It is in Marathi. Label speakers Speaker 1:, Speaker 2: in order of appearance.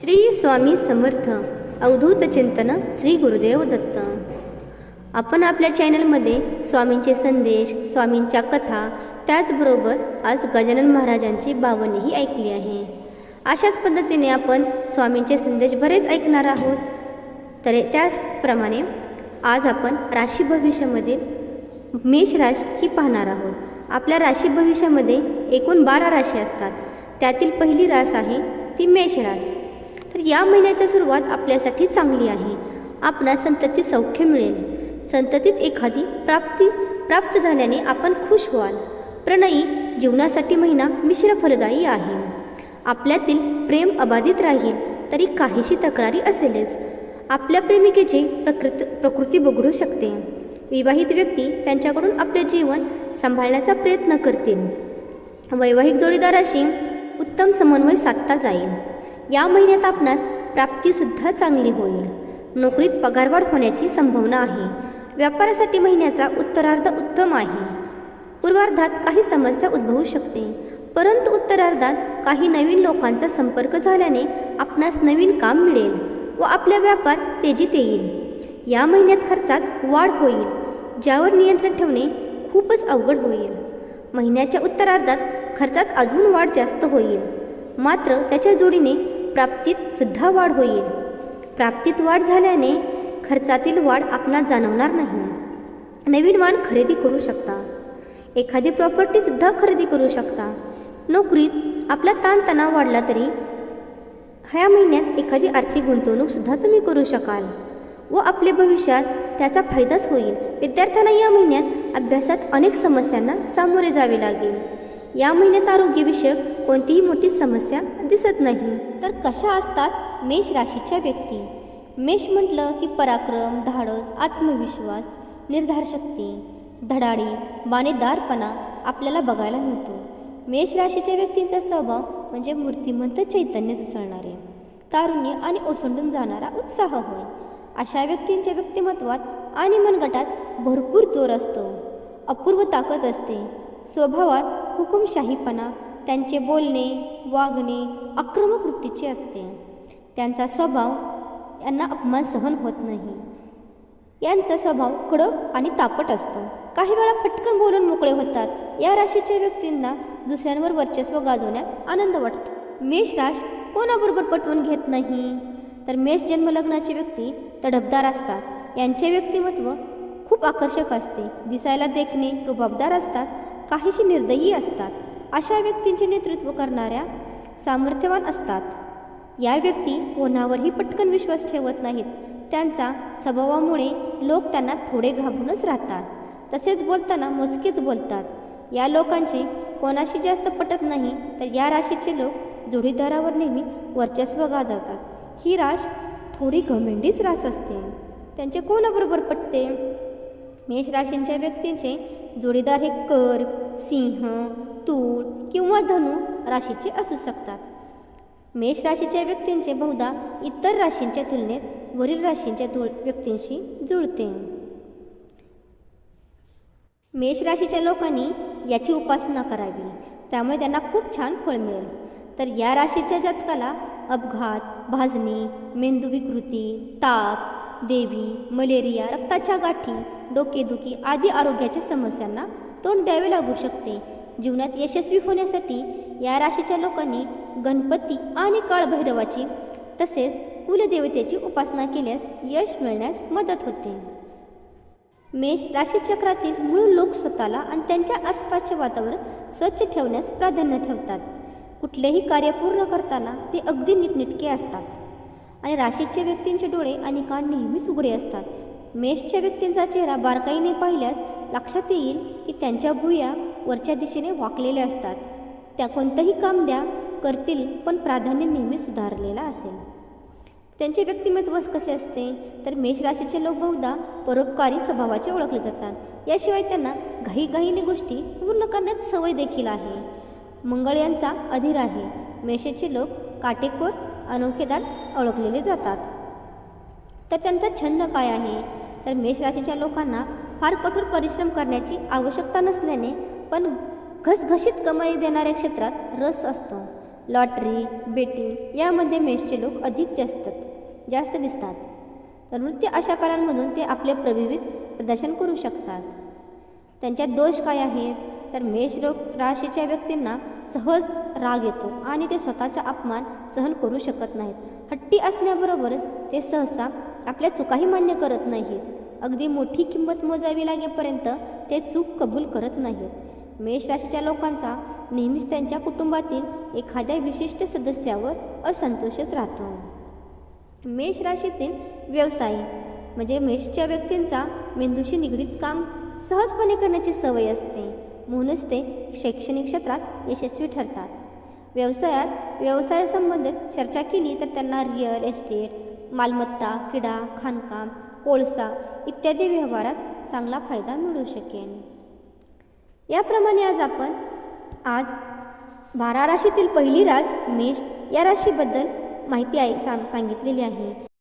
Speaker 1: श्री स्वामी समर्थ अवधूत चिंतन श्री गुरुदेव दत्त. आपण आपल्या चॅनलमध्ये स्वामींचे संदेश स्वामींच्या कथा त्याचबरोबर आज गजानन महाराजांची बावनीही ऐकली आहे. अशाच पद्धतीने आपण स्वामींचे संदेश बरेच ऐकणार आहोत. तर त्याचप्रमाणे आज आपण राशी भविष्यामधील मेष राश ही पाहणार आहोत. आपल्या राशी भविष्यामध्ये एकूण बारा राशी असतात. त्यातील पहिली रास आहे ती मेष रास. तर या महिन्याची सुरुवात आपल्यासाठी चांगली आहे. आपणा संतती सौख्य मिळेल. संततीत एखादी प्राप्ती प्राप्त झाल्याने आपण खुश व्हाल. प्रणयी जीवनासाठी महिना मिश्र फलदायी आहे. आपल्यातील प्रेम अबाधित राहील तरी काहीशी तक्रारी असेलच. आपल्या प्रेमिकेची प्रकृत प्रकृती बिघडू शकते. विवाहित व्यक्ती त्यांच्याकडून आपले जीवन सांभाळण्याचा प्रयत्न करतील. वैवाहिक जोडीदाराशी उत्तम समन्वय साधता जाईल. या महिन्यात आपणास प्राप्तीसुद्धा चांगली होईल. नोकरीत पगारवाढ होण्याची संभावना आहे. व्यापारासाठी महिन्याचा उत्तरार्ध उत्तम आहे. पूर्वार्धात काही समस्या उद्भवू शकते. परंतु उत्तरार्धात काही नवीन लोकांचा संपर्क झाल्याने आपणास नवीन काम मिळेल व आपल्या व्यापार तेजीत येईल. या महिन्यात खर्चात वाढ होईल ज्यावर नियंत्रण ठेवणे खूपच अवघड होईल. महिन्याच्या उत्तरार्धात खर्चात अजून वाढ जास्त होईल. मात्र त्याच्या जोडीने प्राप्तीत सुद्धा वाढ होईल. प्राप्तीत वाढ झाल्याने खर्चातील वाढ आपणास जाणवणार नाही. नवीन वाहन खरेदी करू शकता. एखादी प्रॉपर्टीसुद्धा खरेदी करू शकता. नोकरीत आपला ताणतणाव वाढला तरी ह्या महिन्यात एखादी आर्थिक गुंतवणूकसुद्धा तुम्ही करू शकाल व आपले भविष्यात त्याचा फायदाच होईल. विद्यार्थ्यांना या महिन्यात अभ्यासात अनेक समस्यांना सामोरे जावे लागेल. या महिन्यात आरोग्यविषयक कोणतीही मोठी समस्या दिसत नाही. तर कशा असतात मेष राशीच्या व्यक्ती? मेष म्हटलं की पराक्रम धाडस आत्मविश्वास निर्धारशक्ती धडाडी बाणेदारपणा आपल्याला बघायला मिळतो. मेष राशीच्या व्यक्तींचा स्वभाव म्हणजे मूर्तिमंत चैतन्य उसळणारे तारुण्य आणि ओसंडून जाणारा उत्साह होय. अशा व्यक्तींच्या व्यक्तिमत्वात आणि मनगटात भरपूर जोर असतो. अपूर्व ताकद असते. स्वभावात हुकुमशाहीपणा त्यांचे बोलणे वागणे आक्रमक वृत्तीचे असते. त्यांचा स्वभाव यांना अपमान सहन होत नाही. यांचा स्वभाव कडक आणि तापट असतो. काही वेळा फटकन बोलून मोकळे होतात. या राशीच्या व्यक्तींना दुसऱ्यांवर वर्चस्व गाजवण्यात आनंद वाटतो. मेष राश कोणाबरोबर पटवून घेत नाही? तर मेष जन्मलग्नाची व्यक्ती तडफदार असतात. यांचे व्यक्तिमत्व खूप आकर्षक असते. दिसायला देखणे रुबाबदार असतात. काहीशी निर्दयी असतात. अशा व्यक्तींचे नेतृत्व करणाऱ्या सामर्थ्यवान असतात. या व्यक्ती कोणावरही पटकन विश्वास ठेवत नाहीत. त्यांचा स्वभावामुळे लोक त्यांना थोडे घाबरूनच राहतात. तसेच बोलताना मोजकेच बोलतात. या लोकांचे कोणाशी जास्त पटत नाही तर या राशीचे लोक जोडीदारावर नेहमी वर्चस्व गाजवतात. ही राश थोडी घमेंडीच रास असते. त्यांचे कोणाबरोबर पटते? मेष राशींच्या व्यक्तींचे जोडीदार हे कर्क सिंह तूळ किंवा धनु राशीचे असू शकतात. मेष राशीच्या व्यक्तींचे बहुधा इतर राशींच्या तुलनेत वरील राशींच्या तुळ व्यक्तींशी जुळते. मेष राशीच्या लोकांनी याची उपासना करावी. त्यामुळे त्यांना खूप छान फळ मिळेल. तर या राशीच्या जातकाला अपघात भाजणी मेंदू विकृती ताप देवी मलेरिया रक्ताच्या गाठी डोकेदुखी आदी आरोग्याच्या समस्यांना तोंड द्यावे लागू शकते. जीवनात यशस्वी होण्यासाठी या राशीच्या लोकांनी गणपती आणि काळभैरवाची तसेच कुलदेवतेची उपासना केल्यास यश मिळण्यास मदत होते. मेष राशीचक्रातील मूळ लोक स्वतःला आणि त्यांच्या आसपासचे वातावरण स्वच्छ ठेवण्यास प्राधान्य ठेवतात. कुठलेही कार्य पूर्ण करताना ते अगदी नीटनेटके असतात. आणि राशीच्या व्यक्तींचे डोळे आणि कान नेहमीच उघडे असतात. मेषच्या व्यक्तींचा चेहरा बारकाईने पाहिल्यास लक्षात येईल की त्यांच्या भुया वरच्या दिशेने वाकलेल्या असतात. त्या कोणतंही काम द्या करतील पण प्राधान्य नेहमी सुधारलेला असेल. त्यांचे व्यक्तिमत्व कसे असते? तर मेष राशीचे लोक बहुधा परोपकारी स्वभावाचे ओळखले जातात. याशिवाय त्यांना घाईघाईने गोष्टी पूर्ण करण्यात सवय देखील आहे. मंगळ यांचा अधीर आहे. मेषेचे लोक काटेकोर अनोखेदार ओळखलेले जातात. तर त्यांचा छंद काय आहे? तर मेष राशीच्या लोकांना फार कठोर परिश्रम करण्याची आवश्यकता नसल्याने पण घसघशीत कमाई देणाऱ्या क्षेत्रात रस असतो. लॉटरी बेटिंग यामध्ये मेषचे लोक अधिक जास्त जास्त दिसतात. तर नृत्य अशा कलांमधून ते आपले प्रभावित प्रदर्शन करू शकतात. त्यांच्या दोष काय आहेत? तर मेष रोग राशीच्या व्यक्तींना सहज राग येतो आणि ते स्वतःचा अपमान सहन करू शकत नाहीत. हट्टी असण्याबरोबरच ते सहसा आपल्या चुकाही मान्य करत नाहीत. अगदी मोठी किंमत मोजावी लागेपर्यंत ते चूक कबूल करत नाहीत. मेष राशीच्या लोकांचा नेहमीच त्यांच्या कुटुंबातील एखाद्या विशिष्ट सदस्यावर असंतोषच राहतो. मेष राशीतील व्यवसाय म्हणजे मेषच्या व्यक्तींचा मेंदूशी निगडीत काम सहजपणे करण्याची सवय असते. म्हणूनच ते शैक्षणिक क्षेत्रात यशस्वी ठरतात. व्यवसायात व्यवसायासंबंधित चर्चा केली तर त्यांना रिअल एस्टेट मालमत्ता क्रीडा खाणकाम कोळसा इत्यादी व्यवहारात चांगला फायदा मिळू शकेल. याप्रमाणे आज आपण आज बारा राशीतील पहिली रास मेष या राशीबद्दल माहिती आहे सांग सांगितलेली आहे.